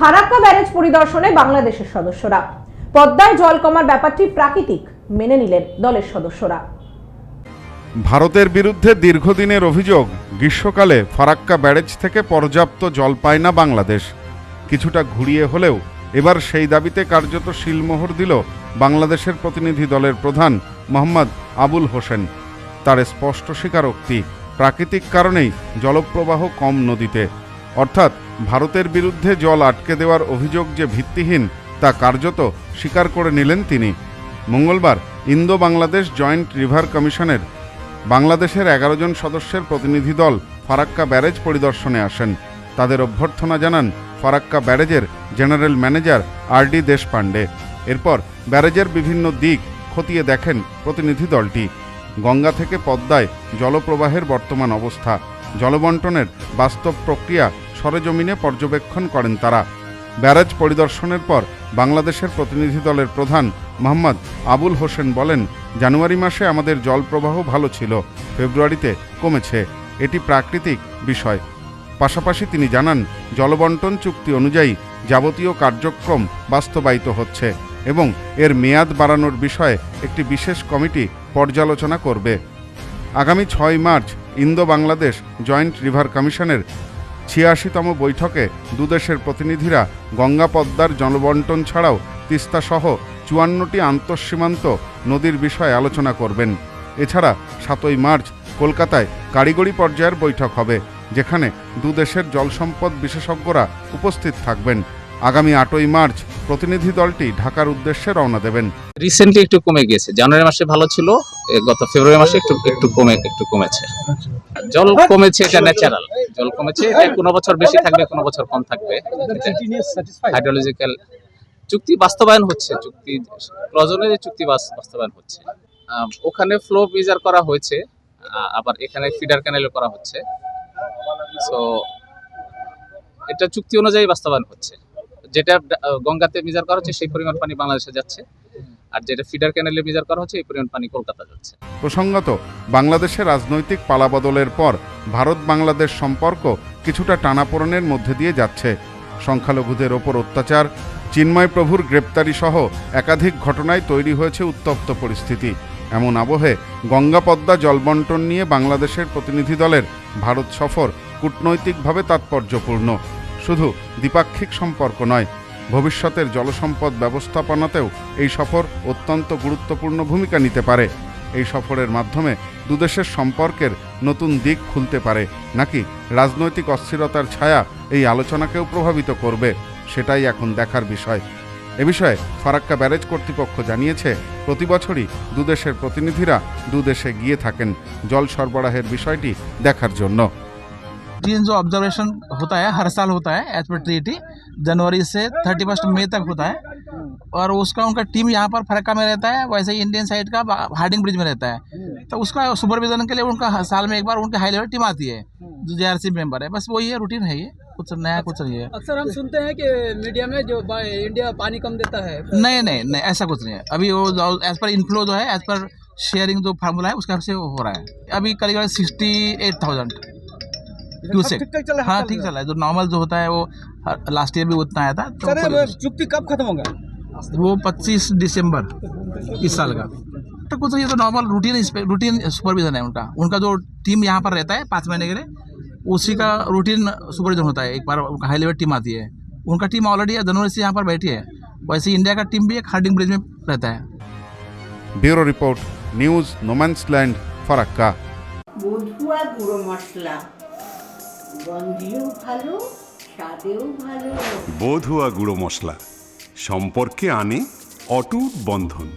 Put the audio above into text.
Farakka barrage পরিদর্শনে বাংলাদেশের সদস্যরা। পদ্মায় জল কমার ব্যাপারটি প্রাকৃতিক মেনে নিলেন দলের সদস্যরা। ভারতের বিরুদ্ধে দীর্ঘদিনের অভিযোগ, গ্রীষ্মকালে ফারাক্কা ব্যারেজ থেকে পর্যাপ্ত জল পায় না বাংলাদেশ। কিছুটা ঘুরিয়ে হলেও এবার সেই দাবিতে কার্যত শিলমোহর দিল বাংলাদেশের প্রতিনিধি দলের প্রধান মোহাম্মদ আবুল হোসেন। তার স্পষ্ট স্বীকারোক্তি, প্রাকৃতিক কারণেই জলপ্রবাহ কম নদীতে। অর্থাৎ ভারতের বিরুদ্ধে জল আটকে দেওয়ার অভিযোগ যে ভিত্তিহীন তা কার্যত স্বীকার করে নিলেন তিনি। মঙ্গলবার ইন্দো বাংলাদেশ জয়েন্ট রিভার কমিশনের বাংলাদেশের এগারো জন সদস্যের প্রতিনিধি দল ফারাক্কা ব্যারেজ পরিদর্শনে আসেন। তাদের অভ্যর্থনা জানান Farakka ব্যারেজের general manager R D Deshpande. এরপর ব্যারেজের বিভিন্ন দিক খতিয়ে দেখেন প্রতিনিধি দলটি। গঙ্গা থেকে পদ্মায় জলপ্রবাহের বর্তমান অবস্থা। জলবন্টনের বাস্তব প্রক্রিয়া সরেজমিনে পর্যবেক্ষণ করেন তারা। ব্যারাজ পরিদর্শনের পর বাংলাদেশের প্রতিনিধি দলের প্রধান মোহাম্মদ আবুল হোসেন বলেন, জানুয়ারি মাসে আমাদের জলপ্রবাহ ভালো ছিল, ফেব্রুয়ারিতে কমেছে। এটি প্রাকৃতিক বিষয়। পাশাপাশি তিনি জানান, জলবন্টন চুক্তি অনুযায়ী যাবতীয় কার্যক্রম বাস্তবায়িত হচ্ছে এবং এর মেয়াদ বাড়ানোর বিষয়ে একটি বিশেষ কমিটি পর্যালোচনা করবে। আগামী ছয় March Indo Bangladesh joint river কমিশনের ছিয়াশিতম বৈঠকে দুদেশের প্রতিনিধিরা গঙ্গা পদ্মার জলবন্টন ছাড়াও তিস্তাসহ চুয়ান্নটি আন্তঃসীমান্ত নদীর বিষয়ে আলোচনা করবেন। এছাড়া সাতই মার্চ কলকাতায় কারিগরি পর্যায়ের বৈঠক হবে, যেখানে দুদেশের জলসম্পদ বিশেষজ্ঞরা উপস্থিত থাকবেন। আগামী আটই মার্চ প্রতিনিধি দলটি ঢাকার উদ্দেশ্যে রওনা দেবেন। রিসেন্টলি একটু কমে গিয়েছে। জানুয়ারি মাসে ভালো ছিল গত ফেব্রুয়ারি মাসে একটু একটু কমে, একটু কমেছে। জল কমেছে এটা ন্যাচারাল জল কমেছে, এটা কোনো বছর বেশি থাকবে, কোনো বছর কম থাকবে। হাইড্রোলজিক্যাল চুক্তি বাস্তবায়ন হচ্ছে, চুক্তি, প্রয়োজনে যে চুক্তি বাস্তবায়ন হচ্ছে। ওখানে ফ্লো মেজার করা হয়েছে আবার এখানে ফিডার ক্যানেল করা হচ্ছে। সো এটা চুক্তি অনুযায়ী বাস্তবায়ন হচ্ছে। যেটা গঙ্গাতে মেজার করা হচ্ছে, সেই পরিমাণ পানি বাংলাদেশে যাচ্ছে। আর যেটা ফিডার ক্যানেলে মেজার করা হচ্ছে, এই পরিমাণ পানি কলকাতা যাচ্ছে। প্রসঙ্গত বাংলাদেশের রাজনৈতিক পালাবদলের পর ভারত বাংলাদেশ সম্পর্ক কিছুটা টানাপোড়েনের মধ্যে দিয়ে যাচ্ছে। সংখ্যালঘুদের ওপর অত্যাচার, চিন্ময় প্রভুর গ্রেপ্তারি সহ একাধিক ঘটনায় তৈরি হয়েছে উত্তপ্ত পরিস্থিতি। এমন আবহে গঙ্গা পদ্মা জলবন্টন নিয়ে বাংলাদেশের প্রতিনিধি দলের ভারত সফর কূটনৈতিকভাবে তাৎপর্যপূর্ণ। শুধু দ্বিপাক্ষিক সম্পর্ক নয়, ভবিষ্যতের জলসম্পদ ব্যবস্থাপনাতেও এই সফর অত্যন্ত গুরুত্বপূর্ণ ভূমিকা নিতে পারে। এই সফরের মাধ্যমে দুদেশের সম্পর্কের নতুন দিক খুলতে পারে, নাকি রাজনৈতিক অস্থিরতার ছায়া এই আলোচনাকেও প্রভাবিত করবে, সেটাই এখন দেখার বিষয়। এ বিষয়ে ফারাক্কা ব্যারেজ কর্তৃপক্ষ জানিয়েছে, প্রতি বছরই দুদেশের প্রতিনিধিরা দুদেশে গিয়ে থাকেন, জল সরবরাহের বিষয়টি দেখার জন্য। ट्रेन जो ऑब्जर्वेशन होता है हर साल होता है एज पर ट्रीटी जनवरी से थर्टी फ़र्स्ट मई तक होता है। और उसका उनका टीम यहाँ पर फरक्का में रहता है वैसे ही इंडियन साइड का हार्डिंग ब्रिज में रहता है। तो उसका सुपरविजन के लिए उनका हर साल में एक बार उनकी हाई लेवल टीम आती है जो जे मेंबर है। बस वही है रूटीन है ये कुछ नया कुछ नहीं है अक्सर हम सुनते हैं कि मीडिया में जो इंडिया पानी कम देता है। नहीं नहीं नहीं ऐसा कुछ नहीं है। अभी वो एज पर इनफ्लो जो है एज पर शेयरिंग जो फार्मूला है उसके हिसाब से हो रहा है। अभी करीब करीब सिक्सटी एट थाउज़ेंड क्यूसेक हाँ ठीक चला है। जो नॉर्मल जो होता है वो लास्ट ईयर भी उतना आया था तो चुप्पी कब खत्म होगा? वो 25 दिसंबर इस साल का। तो कुछ ये तो नॉर्मल रूटीन रूटीन सुपरविजन है उनका। उनका जो टीम यहाँ पर रहता है पाँच महीने के लिए उसी का रूटीन सुपरविजन होता है। एक बार हाई लेवल टीम आती है। उनका टीम ऑलरेडी जनवरी से यहाँ पर बैठी है। वैसे इंडिया का टीम भी एक हार्डिंग ब्रिज में रहता है। Bureau report news no man's land Farakka. গন্ধেও বধুয়া গুঁড়ো মশলা। সম্পর্কে আনে অটুট বন্ধন।